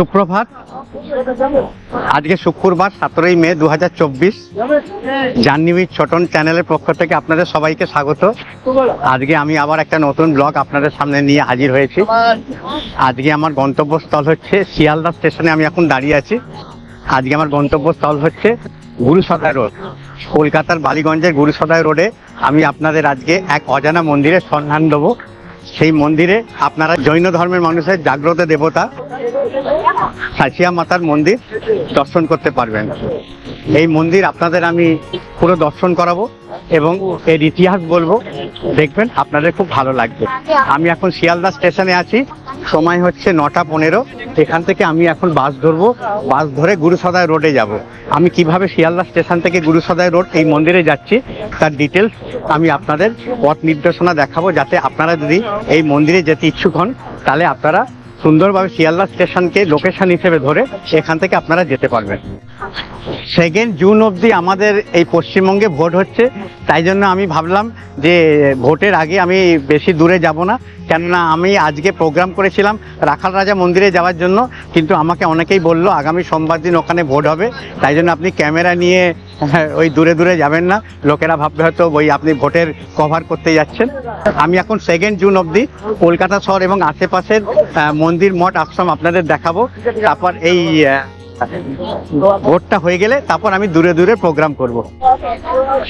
সুপ্রভাত আজকে শুক্রবার সতেরোই মে দু হাজার চব্বিশ। জাহ্নবী ছোটন চ্যানেলের পক্ষ থেকে আপনাদের সবাইকে স্বাগত। আজকে আমি আবার একটা নতুন ব্লগ আপনাদের সামনে নিয়ে হাজির হয়েছি। আজকে আমার গন্তব্যস্থল হচ্ছে শিয়ালদা স্টেশনে আমি এখন দাঁড়িয়ে আছি। আজকে আমার গন্তব্যস্থল হচ্ছে গুরুসদায় রোড। কলকাতার বালিগঞ্জের গুরুসদায় রোডে আমি আপনাদের আজকে এক অজানা মন্দিরের সন্ধান দেবো। সেই মন্দিরে আপনারা জৈন ধর্মের মানুষের জাগ্রত দেবতা সাঁচিয়া মাতার মন্দির দর্শন করতে পারবেন। এই মন্দির আপনাদের আমি পুরো দর্শন করাবো এবং এর ইতিহাস বলব। দেখবেন আপনাদের খুব ভালো লাগবে। আমি এখন শিয়ালদা স্টেশনে আছি। সময় হচ্ছে নটা পনেরো। এখান থেকে আমি এখন বাস ধরবো। বাস ধরে গুরুসদায় রোডে যাব। আমি কীভাবে শিয়ালদা স্টেশন থেকে গুরুসদায় রোড এই মন্দিরে যাচ্ছি, তার ডিটেলস আমি আপনাদের পথ নির্দেশনা দেখাবো, যাতে আপনারা যদি এই মন্দিরে যেতে ইচ্ছুক হন, তাহলে আপনারা সুন্দরভাবে শিয়ালদা স্টেশনকে লোকেশন হিসেবে ধরে এখান থেকে আপনারা যেতে পারবেন। সেকেন্ড জুন অবধি আমাদের এই পশ্চিমবঙ্গে ভোট হচ্ছে, তাই জন্য আমি ভাবলাম যে ভোটের আগে আমি বেশি দূরে যাব না, কেননা আমি আজকে প্রোগ্রাম করেছিলাম রাখাল রাজা মন্দিরে যাওয়ার জন্য, কিন্তু আমাকে অনেকেই বলল আগামী সোমবার দিন ওখানে ভোট হবে, তাই জন্য আপনি ক্যামেরা নিয়ে ওই দূরে দূরে যাবেন না। লোকেরা ভাববে হয়তো ওই আপনি ভোটের কভার করতে যাচ্ছেন। আমি এখন সেকেন্ড জুন অবধি কলকাতা শহর এবং আশেপাশের মন্দির মঠ আশ্রম আপনাদের দেখাবো। তারপর এই ভোটটা হয়ে গেলে তারপর আমি দূরে দূরে প্রোগ্রাম করব।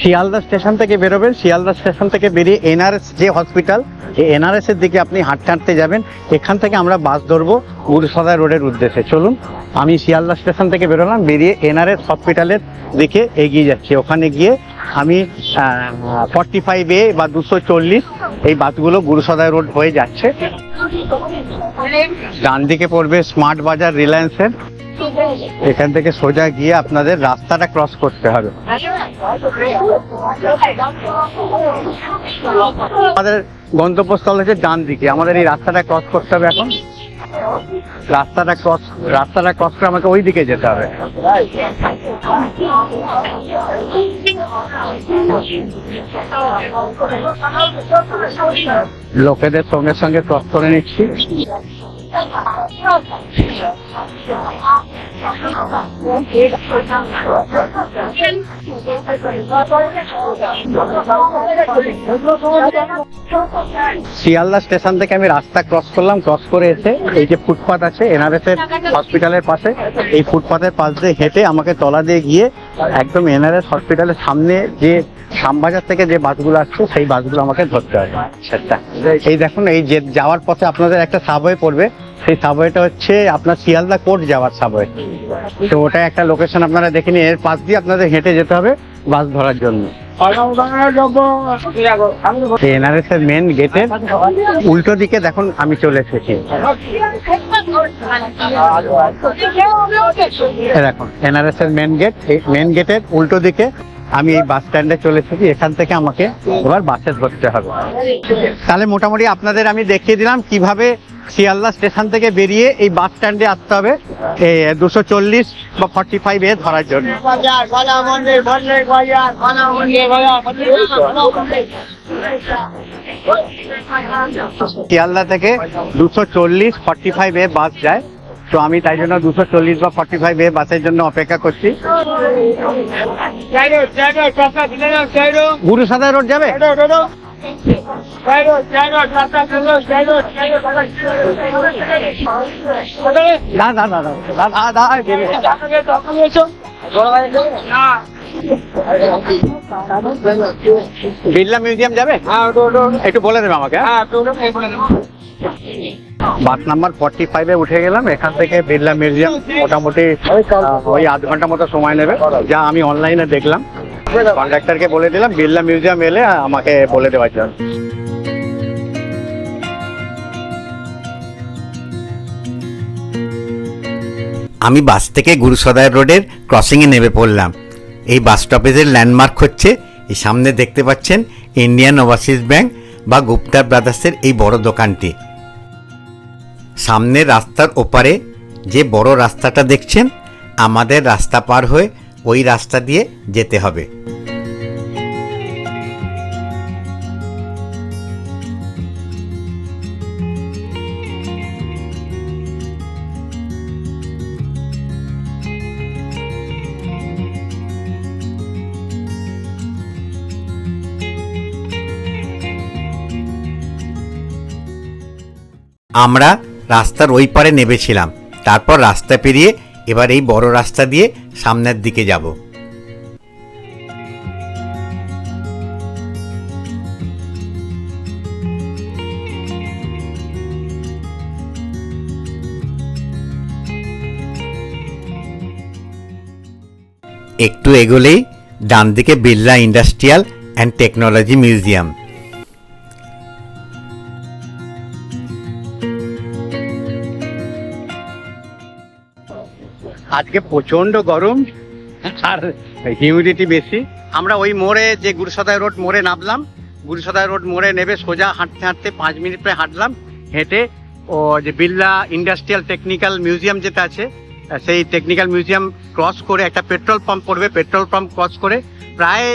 শিয়ালদা স্টেশন থেকে বেরোবেন। শিয়ালদা স্টেশন থেকে বেরিয়ে এনআরএস যে হসপিটাল এই এনআরএস এর দিকে আপনি হাঁটতে হাঁটতে যাবেন। এখান থেকে আমরা বাস ধরবো গুরুসদা রোডের উদ্দেশ্যে। চলুন, আমি শিয়ালদা স্টেশন থেকে বেরোলাম, বেরিয়ে এনআরএস হসপিটালের দিকে এগিয়ে যাচ্ছি। ওখানে গিয়ে আমি ফর্টি ফাইভ এ বা দুশো চল্লিশ এই বাসগুলো গুরুসদায় রোড হয়ে যাচ্ছে। ডান দিকে পড়বে স্মার্ট বাজার রিলায়েন্সের। এখান থেকে সোজা গিয়ে আপনাদের রাস্তাটা ক্রস করতে হবে। আমাদের গন্তব্যস্থল হচ্ছে ডান দিকে আমাদের এই রাস্তাটা ক্রস করতে হবে এখন। রাস্তাটা ক্রস রাস্তাটা ক্রস করে আমাকে ওই দিকে যেতে হবে। লোকেদের সঙ্গে সঙ্গে ক্রস করে নিচ্ছি। শিয়ালদা স্টেশন থেকে আমি রাস্তা ক্রস করলাম ক্রস করে এসে এই যে ফুটপাথ আছে এনআরএস এর হসপিটালের পাশে, এই ফুটপাথের পাশ দিয়ে হেঁটে আমাকে তলা দিয়ে গিয়ে একদম এনআরএস হসপিটালের সামনে যে শ্যামবাজার থেকে যে বাসগুলো আসছে, সেই বাসগুলো আমাকে ধরতে হবে এই দেখুন, এই যে যাওয়ার পথে আপনাদের একটা সাবওয়ে পড়বে। সেই সাবওয়েটা হচ্ছে আপনার শিয়ালদা কোর্ট যাওয়ার সাবওয়ে তো ওটা একটা লোকেশন আপনারা দেখে নিন এর পাশ দিয়ে আপনাদের হেঁটে যেতে হবে বাস ধরার জন্য। এনআরএস এর মেন গেটের উল্টো দিকে দেখুন, আমি চলে এসেছি। দেখুন এনআরএস এর মেন গেট মেন গেটের উল্টো দিকে আমি এই বাস স্ট্যান্ডে চলে এসেছি, এখান থেকে আমাকে এবার বাসে ধরতে হবে। তাহলে মোটামুটি আপনাদের আমি দেখিয়ে দিলাম কীভাবে শিয়ালদা স্টেশন থেকে বেরিয়ে এই বাস স্ট্যান্ডে আসতে হবে। দুশো চল্লিশ বা ফর্টি ফাইভ এ ধরার জন্য। শিয়ালদা থেকে দুশো চল্লিশ ফর্টি ফাইভ এ বাস যায়। তো আমি তাই জন্য দুশো চল্লিশ বা ফর্টি ফাইভ এ বাসের জন্য অপেক্ষা করছি। চাইরো চাইরো টাকা দিলে না চাইরো গুরু সাদা রোড যাবে? না বিড়লা মিউজিয়াম যাবে? একটু বলে দেবে আমাকে হ্যাঁ? বাস নাম্বার ফর্টি ফাইভে উঠে গেলাম, এখান থেকে বিড়লা মিউজিয়াম মোটামুটি ওই আধ ঘণ্টা মতো সময় নেবে। যা আমি অনলাইনে দেখলাম। কন্ডাক্টরকে বলে দিলাম বিড়লা মিউজিয়াম এলে আমাকে বলে দেওয়ার জন্য। আমি বাস থেকে গুরুসদায় রোডের ক্রসিংয়ে নেমে পড়লাম। এই বাস স্টপেজের ল্যান্ডমার্ক হচ্ছে এই সামনে দেখতে পাচ্ছেন ইন্ডিয়ান ওভারসিজ ব্যাংক বা গুপ্তা ব্রাদার্সের এই বড় দোকানটি। সামনের রাস্তার ওপারে যে বড় রাস্তাটা দেখছেন আমাদের রাস্তা পার হয়ে ওই রাস্তা দিয়ে যেতে হবে। আমরা রাস্তার ওই পারে নেবেছিলাম তারপর রাস্তা পেরিয়ে এবার এই বড় রাস্তা দিয়ে সামনের দিকে যাব। একটু এগোলেই ডান দিকে Birla industrial and technology museum. আজকে প্রচণ্ড গরম আর হিউমিডিটি বেশি। আমরা ওই মোড়ে যে গুরুসদায় রোড মোড়ে নামলাম গুরুসদায় রোড মোড়ে নেবে সোজা হাঁটতে হাঁটতে পাঁচ মিনিট প্রায় হাঁটলাম, হেঁটে ও যে বিড়লা ইন্ডাস্ট্রিয়াল টেকনিক্যাল মিউজিয়াম যেটা আছে সেই টেকনিক্যাল মিউজিয়াম ক্রস করে একটা পেট্রোল পাম্প পড়বে পেট্রোল পাম্প ক্রস করে প্রায়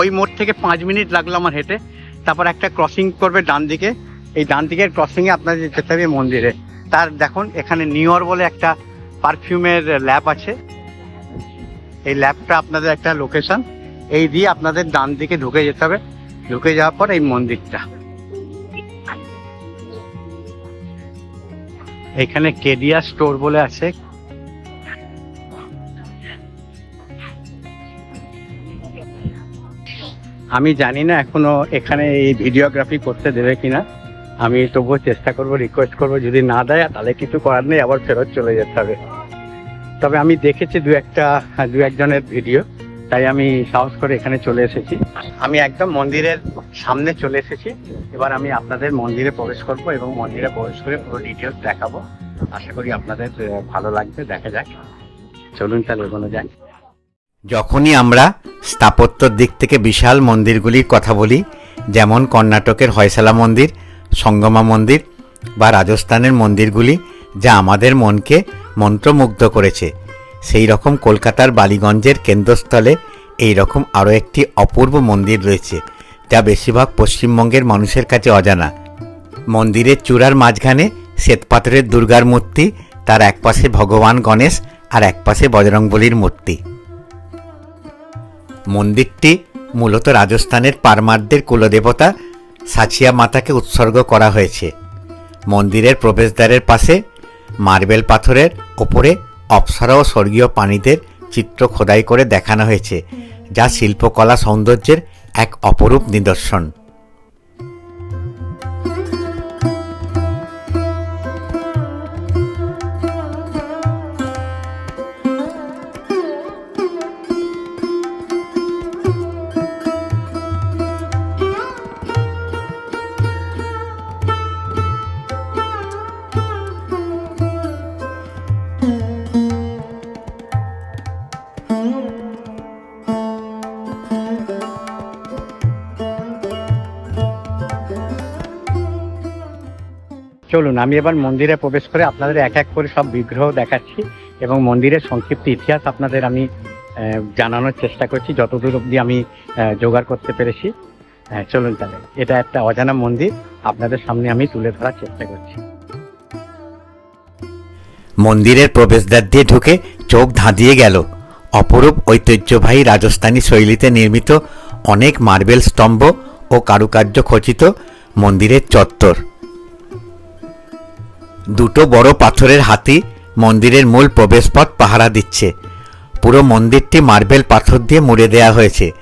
ওই মোড় থেকে পাঁচ মিনিট লাগল আমার হেঁটে। তারপর একটা ক্রসিং করবে ডান দিকে। এই ডান দিকের ক্রসিংয়ে আপনাদের যেতে হবে মন্দিরে। তার দেখুন, এখানে নিউর বলে একটা পারফিউমের ল্যাব আছে। এই ল্যাবটা আপনাদের একটা লোকেশন এই দিয়ে আপনাদের ডান দিকে ঢুকে যেতে হবে। ঢুকে যাওয়ার পর এই মন্দিরটা। এখানে কেডিয়া স্টোর বলে আছে। আমি জানি না এখনও এখানে এই ভিডিওগ্রাফি করতে দেবে কিনা। আমি তবুও চেষ্টা করব রিকোয়েস্ট করব, যদি না দেয়, তাহলে কিছু করার নেই, আবার ফেরত চলে যেতে হবে। তবে আমি দেখেছি দু একটা, দু একজনের ভিডিও তাই আমি সাহস করে এখানে চলে এসেছি। আমি একদম মন্দিরের সামনে চলে এসেছি। এবার আমি আপনাদের মন্দিরে প্রবেশ করব এবং মন্দিরে প্রবেশ করে পুরো ডিটেলস দেখাবো। আশা করি আপনাদের ভালো লাগবে, দেখা যাক। চলুন তাহলে এগোনো যাক। যখনই আমরা স্থাপত্যর দিক থেকে বিশাল মন্দিরগুলির কথা বলি, যেমন কর্ণাটকের হয়সালা মন্দির সঙ্গমা মন্দির বা রাজস্থানের মন্দিরগুলি যা আমাদের মনকে মন্ত্রমুগ্ধ করেছে। সেই রকম কলকাতার বালিগঞ্জের কেন্দ্রস্থলে এই রকম আরও একটি অপূর্ব মন্দির রয়েছে, যা বেশিরভাগ পশ্চিমবঙ্গের মানুষের কাছে অজানা। মন্দিরের চূড়ার মাঝখানে শ্বেতপাথরের দুর্গার মূর্তি, তার একপাশে ভগবান গণেশ আর একপাশে বজরংবলীর মূর্তি। মন্দিরটি মূলত রাজস্থানের পারমারদের কুলদেবতা সাচিয়া মাতাকে উৎসর্গ করা হয়েছে। মন্দিরের প্রবেশদ্বারের পাশে মার্বেল পাথরের ওপরে অপ্সরা ও স্বর্গীয় প্রাণীদের চিত্র খোদাই করে দেখানো হয়েছে, যা শিল্পকলা সৌন্দর্যের এক অপরূপ নিদর্শন। চলুন আমি এবার মন্দিরে প্রবেশ করে আপনাদের এক এক করে সব বিগ্রহ দেখাচ্ছি এবং মন্দিরের সংক্ষিপ্ত ইতিহাস আপনাদের আমি জানানোর চেষ্টা করছি। যতদূর অবধি আমি জোগাড় করতে পেরেছি। হ্যাঁ, চলুন তাহলে এটা একটা অজানা মন্দির আপনাদের সামনে আমি তুলে ধরার চেষ্টা করছি। মন্দিরের প্রবেশদ্বার দিয়ে ঢুকে চোখ ধাঁধিয়ে গেল। অপরূপ ঐতিহ্যবাহী রাজস্থানী শৈলীতে নির্মিত অনেক মার্বেল স্তম্ভ ও কারুকার্য খচিত মন্দিরের চত্বর। দুটো বড় পাথরের হাতি মন্দিরের মূল প্রবেশপথ পাহারা দিচ্ছে। পুরো মন্দিরটি মার্বেল পাথর দিয়ে মুড়ে দেওয়া হয়েছে,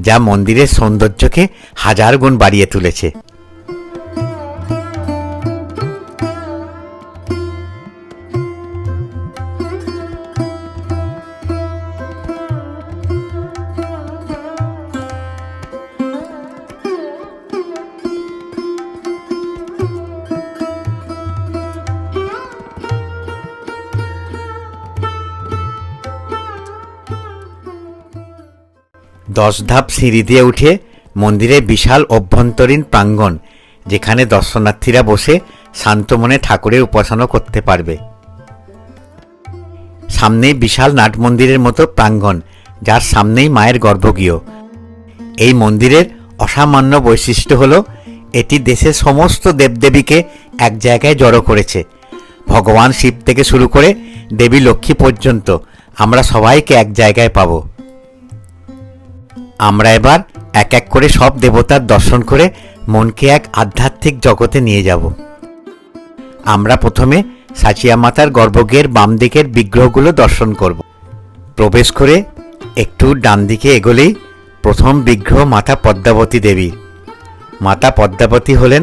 যা মন্দিরের সৌন্দর্যকে হাজার গুণ বাড়িয়ে তুলেছে। দশ ধাপ সিঁড়ি দিয়ে উঠে মন্দিরের বিশাল অভ্যন্তরীণ প্রাঙ্গণ, যেখানে দর্শনার্থীরা বসে শান্ত মনে ঠাকুরের উপাসনা করতে পারবে। সামনেই বিশাল নাট মন্দিরের মতো প্রাঙ্গণ, যার সামনেই মায়ের গর্ভগৃহ। এই মন্দিরের অসামান্য বৈশিষ্ট্য হল, এটি দেশের সমস্ত দেবদেবীকে এক জায়গায় জড়ো করেছে। ভগবান শিব থেকে শুরু করে দেবী লক্ষ্মী পর্যন্ত আমরা সবাইকে এক জায়গায় পাবো। আমরা এবার এক এক করে সব দেবতার দর্শন করে মনকে এক আধ্যাত্মিক জগতে নিয়ে যাব। আমরা প্রথমে সাচিয়া মাতার গর্ভগৃহের বাম দিকের বিগ্রহগুলো দর্শন করব। প্রবেশ করে একটু ডান দিকে এগোলেই প্রথম বিগ্রহ মাতা পদ্মাবতী দেবী। মাতা পদ্মাবতী হলেন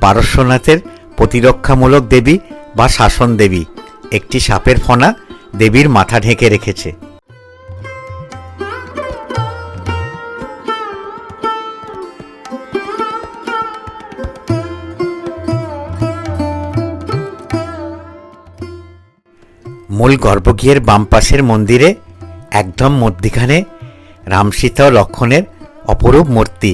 পারস্যনাথের প্রতিরক্ষামূলক দেবী বা শাসন দেবী। একটি সাপের ফনা দেবীর মাথা ঢেকে রেখেছে। মূল গর্ভগৃহের বাম পাশের মন্দিরে, একদম মধ্যিখানে রামসীতা ও লক্ষণের অপরূপ মূর্তি।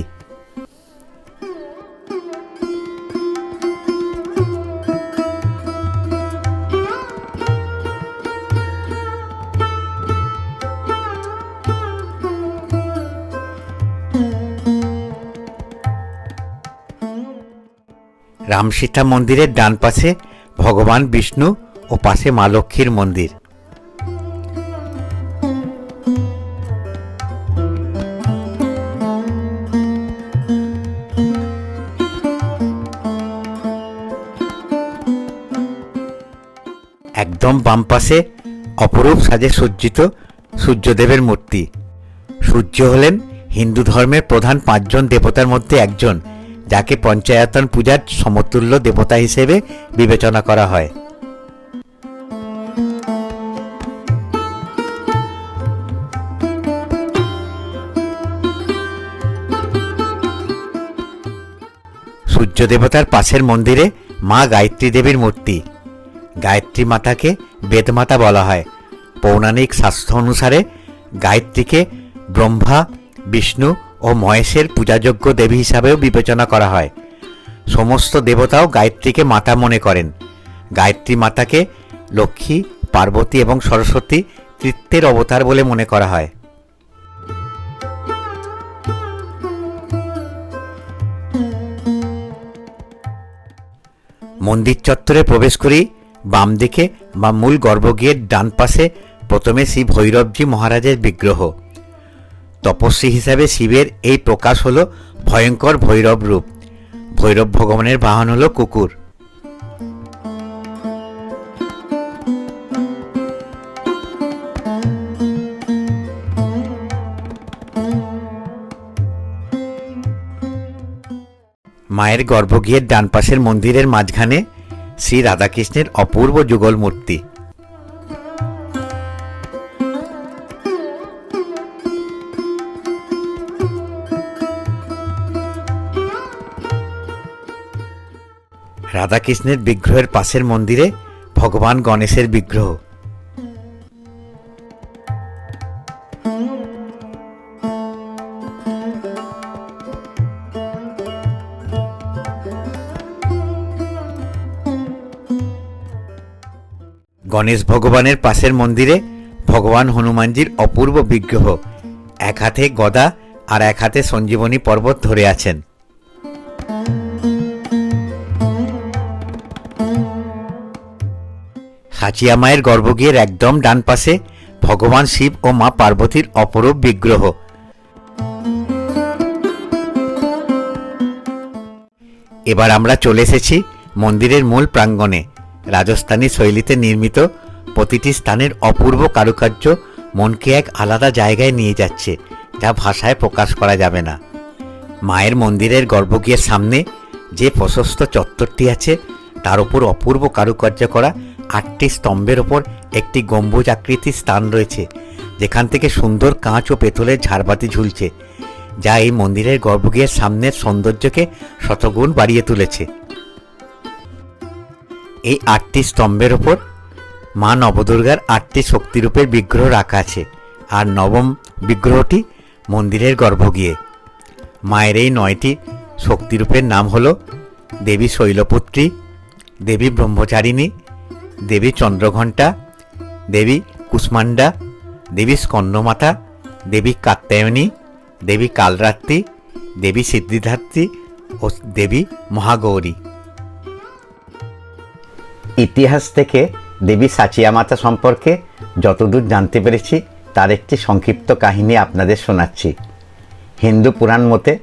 রামসীতা মন্দিরের ডান পাশে ভগবান বিষ্ণু ও পাশে মা লক্ষ্মীর মন্দির। একদম বাম পাশে অপরূপ সাজে সজ্জিত সূর্যদেবের মূর্তি। সূর্য হলেন হিন্দু ধর্মের প্রধান পাঁচজন দেবতার মধ্যে একজন, যাকে পঞ্চায়তন পূজার সমতুল্য দেবতা হিসেবে বিবেচনা করা হয়। সূর্য দেবতার পাশের মন্দিরে মা গায়ত্রী দেবীর মূর্তি। গায়ত্রী মাতাকে বেদমাতা বলা হয়। পৌরাণিক শাস্ত্র অনুসারে গায়ত্রীকে ব্রহ্মা, বিষ্ণু ও মহেশের পূজাযোগ্য দেবী হিসাবেও বিবেচনা করা হয়। সমস্ত দেবতাও গায়ত্রীকে মাতা মনে করেন। গায়ত্রী মাতাকে লক্ষ্মী, পার্বতী এবং সরস্বতী তৃত্বের অবতার বলে মনে করা হয়। মন্দির চত্বরে প্রবেশ করি, বাম দিকে বা মূল গর্ভগৃহের ডান পাশে প্রথমে শ্রী ভৈরবজি মহারাজের বিগ্রহ। তপস্বী হিসাবে শিবের এই প্রকাশ হল ভয়ঙ্কর ভৈরব রূপ। ভৈরব ভগবানের বাহন হল কুকুর। মায়ের গর্ভগৃহের ডান পাশের মন্দিরের মাঝখানে শ্রী রাধাকৃষ্ণের অপূর্ব যুগল মূর্তি। রাধাকৃষ্ণের বিগ্রহের পাশের মন্দিরে ভগবান গণেশের বিগ্রহ। গণেশ ভগবানের পাশের মন্দিরে ভগবান হনুমানজির অপূর্ব বিগ্রহ, এক হাতে গদা আর এক হাতে সঞ্জীবনী পর্বত ধরে আছেন। সাচিয়া মায়ের গর্ভগৃহের একদম ডান পাশে ভগবান শিব ও মা পার্বতীর অপরূপ বিগ্রহ। এবার আমরা চলে এসেছি মন্দিরের মূল প্রাঙ্গণে। রাজস্থানী শৈলীতে নির্মিত প্রতিটি স্থানের অপূর্ব কারুকার্য মনকে এক আলাদা জায়গায় নিয়ে যাচ্ছে, যা ভাষায় প্রকাশ করা যাবে না। মায়ের মন্দিরের গর্ভগৃহের সামনে যে প্রশস্ত চত্বরটি আছে, তার উপর অপূর্ব কারুকার্য করা আটটি স্তম্ভের ওপর একটি গম্বুজ আকৃতির স্থান রয়েছে, যেখান থেকে সুন্দর কাঁচ ও পেতলের ঝাড়বাতি ঝুলছে, যা এই মন্দিরের গর্ভগৃহের সামনের সৌন্দর্যকে শতগুণ বাড়িয়ে তুলেছে। এই আটটি স্তম্ভের ওপর মা নবদুর্গার আটটি শক্তিরূপের বিগ্রহ রাখা আছে আর নবম বিগ্রহটি মন্দিরের গর্ভগৃহে। মায়ের এই নয়টি শক্তিরূপের নাম হল দেবী শৈলপুত্রী, দেবী ব্রহ্মচারিণী, দেবী চন্দ্রঘণ্টা, দেবী কুষ্মান্ডা দেবী স্কন্দমাতা, দেবী কাত্যায়নী, দেবী কালরাত্রি, দেবী সিদ্ধিধাত্রী ও দেবী মহাগৌরী। ইতিহাস থেকে দেবী সাচিয়া মাতা সম্পর্কে যতদূর জানতে পেরেছি, তার একটি সংক্ষিপ্ত কাহিনী আপনাদের শোনাচ্ছি। হিন্দু পুরাণ মতে,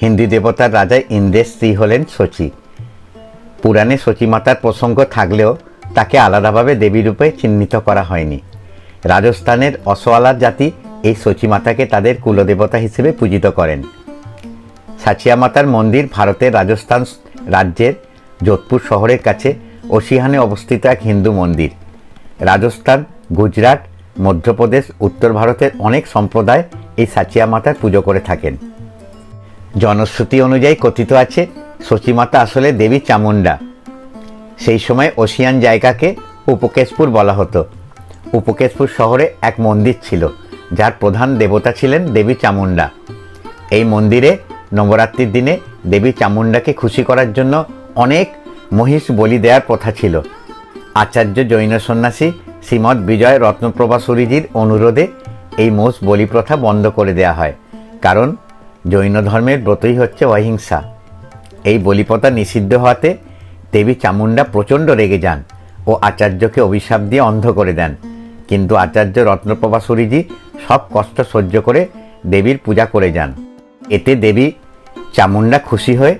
হিন্দু দেবতার রাজা ইন্দ্রের স্ত্রী হলেন শচী। পুরাণে সতীমাতার প্রসঙ্গ থাকলেও তাকে আলাদাভাবে দেবী রূপে চিহ্নিত করা হয়নি। রাজস্থানের অসওয়ালার জাতি এই সচিমাতাকে তাদের কুলদেবতা হিসেবে পূজিত করেন। সাচিয়া মাতার মন্দির ভারতের রাজস্থান রাজ্যের যোধপুর শহরের কাছে ওসিহানে অবস্থিত এক হিন্দু মন্দির। রাজস্থান, গুজরাট, মধ্যপ্রদেশ, উত্তর ভারতের অনেক সম্প্রদায় এই সাচিয়া মাতার পুজো করে থাকেন। জনশ্রুতি অনুযায়ী কথিত আছে সচিমাতা আসলে দেবী চামুন্ডা সেই সময় ওসিয়ান জায়গাকে উপকেশপুর বলা হতো। উপকেশপুর শহরে এক মন্দির ছিল, যার প্রধান দেবতা ছিলেন দেবী চামুন্ডা এই মন্দিরে নবরাত্রির দিনে দেবী চামুন্ডাকে খুশি করার জন্য অনেক মহিষ বলি দেওয়ার প্রথা ছিল। আচার্য জৈন সন্ন্যাসী শ্রীমৎ বিজয় রত্নপ্রভা সুরিজির অনুরোধে এই মোষ বলি প্রথা বন্ধ করে দেওয়া হয়, কারণ জৈন ধর্মের ব্রতই হচ্ছে অহিংসা। এই বলিপ্রথা নিষিদ্ধ হওয়াতে দেবী চামুন্ডা প্রচণ্ড রেগে যান ও আচার্যকে অভিশাপ দিয়ে অন্ধ করে দেন। কিন্তু আচার্য রত্নপ্রভা সুরিজি সব কষ্ট সহ্য করে দেবীর পূজা করে যান। এতে দেবী চামুন্ডা খুশি হয়ে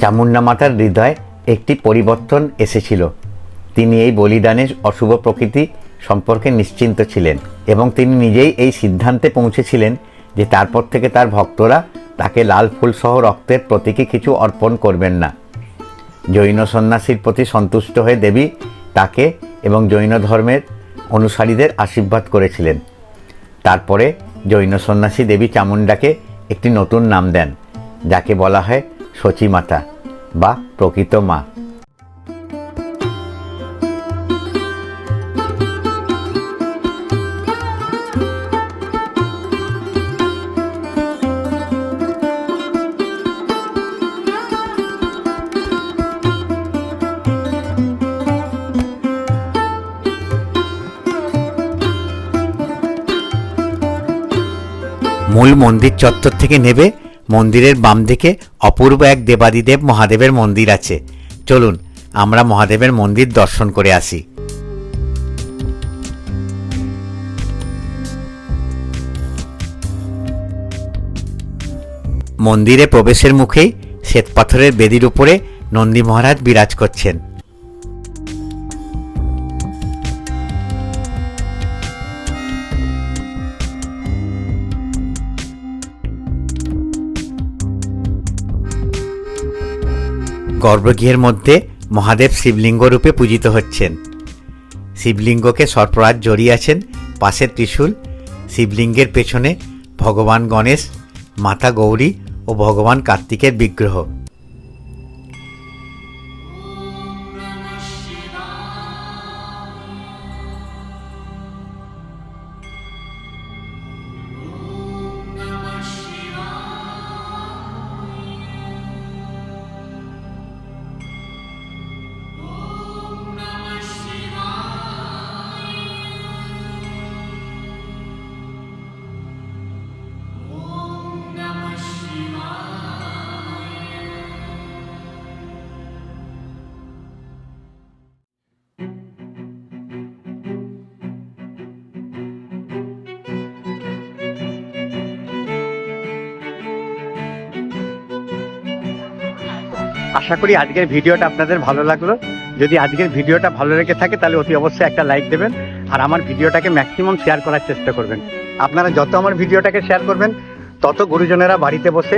চামুন্ডা মাতার হৃদয়ে একটি পরিবর্তন এসেছিল। তিনি এই বলিদানের অশুভ প্রকৃতি সম্পর্কে নিশ্চিন্ত ছিলেন এবং তিনি নিজেই এই সিদ্ধান্তে পৌঁছেছিলেন যে তারপর থেকে তার ভক্তরা তাকে লাল ফুল সহ রক্তের প্রতীকী কিছু অর্পণ করবেন না। জৈন সন্ন্যাসীর প্রতি সন্তুষ্ট হয়ে দেবী তাকে এবং জৈন ধর্মের অনুসারীদের আশীর্বাদ করেছিলেন। তারপরে জৈন সন্ন্যাসী দেবী চামুন্ডাকে একটি নতুন নাম দেন, যাকে বলা হয় সচিমাতা বা প্রকৃত মা। মূল মন্দির চত্বর থেকে নেবে মন্দিরের বাম দিকে অপূর্ব এক দেবাদিদেব মহাদেবের মন্দির আছে। চলুন, আমরা মহাদেবের মন্দির দর্শন করে আসি। মন্দিরে প্রবেশের মুখেই শ্বেতপাথরের বেদির উপরে নন্দী মহারাজ বিরাজ করছেন। গর্ভগৃহের মধ্যে মহাদেব শিবলিঙ্গ রূপে পূজিত হচ্ছেন। শিবলিঙ্গকে সর্পরাজ জড়িয়ে আছেন পাশের ত্রিশূল। শিবলিঙ্গের পেছনে ভগবান গণেশ, মাতা গৌরী ও ভগবান কার্তিকের বিগ্রহ। আশা করি আজকের ভিডিওটা আপনাদের ভালো লাগল। যদি আজকের ভিডিওটা ভালো লেগে থাকে, তাহলে অতি অবশ্যই একটা লাইক দেবেন আর আমার ভিডিওটাকে ম্যাক্সিমাম শেয়ার করার চেষ্টা করবেন। আপনারা যত আমার ভিডিওটাকে শেয়ার করবেন, তত গুরুজনেরা বাড়িতে বসে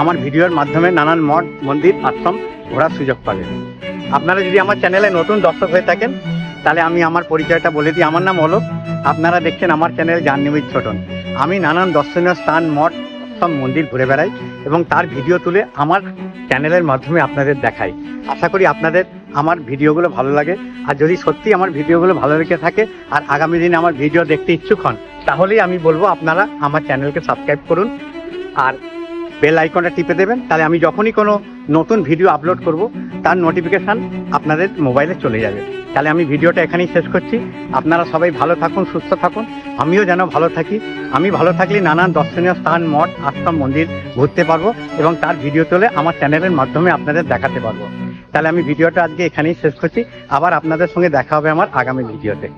আমার ভিডিওর মাধ্যমে নানান মঠ, মন্দির, আশ্রম ঘোরার সুযোগ পাবেন। আপনারা যদি আমার চ্যানেলে নতুন দর্শক হয়ে থাকেন, তাহলে আমি আমার পরিচয়টা বলে দিই। আমার নাম অলোক। আপনারা দেখছেন আমার চ্যানেল জাহ্নবীর ছোটন। আমি নানান দর্শনীয় স্থান, মঠ সব মন্দির ঘুরে বেড়াই এবং তার ভিডিও তুলে আমার চ্যানেলের মাধ্যমে আপনাদের দেখাই। আশা করি আপনাদের আমার ভিডিওগুলো ভালো লাগে। আর যদি সত্যি আমার ভিডিওগুলো ভালো লেগে থাকে, আর আগামী দিনে আমার ভিডিও দেখতে ইচ্ছুক হন, তাহলেই আমি বলব আপনারা আমার চ্যানেলকে সাবস্ক্রাইব করুন। আর বেল আইকনটা টিপে দেবেন, তাহলে আমি যখনই কোনো নতুন ভিডিও আপলোড করব, তার নোটিফিকেশান আপনাদের মোবাইলে চলে যাবে। তাহলে আমি ভিডিওটা এখানেই শেষ করছি। আপনারা সবাই ভালো থাকুন, সুস্থ থাকুন। আমিও যেন ভালো থাকি। আমি ভালো থাকলে নানান দর্শনীয় স্থান, মঠ, আশ্রম, মন্দির ঘুরতে পারব এবং তার ভিডিও তুলে আমার চ্যানেলের মাধ্যমে আপনাদের দেখাতে পারব। তাহলে আমি ভিডিওটা আজকে এখানেই শেষ করছি। আবার আপনাদের সঙ্গে দেখা হবে আমার আগামী ভিডিওতে।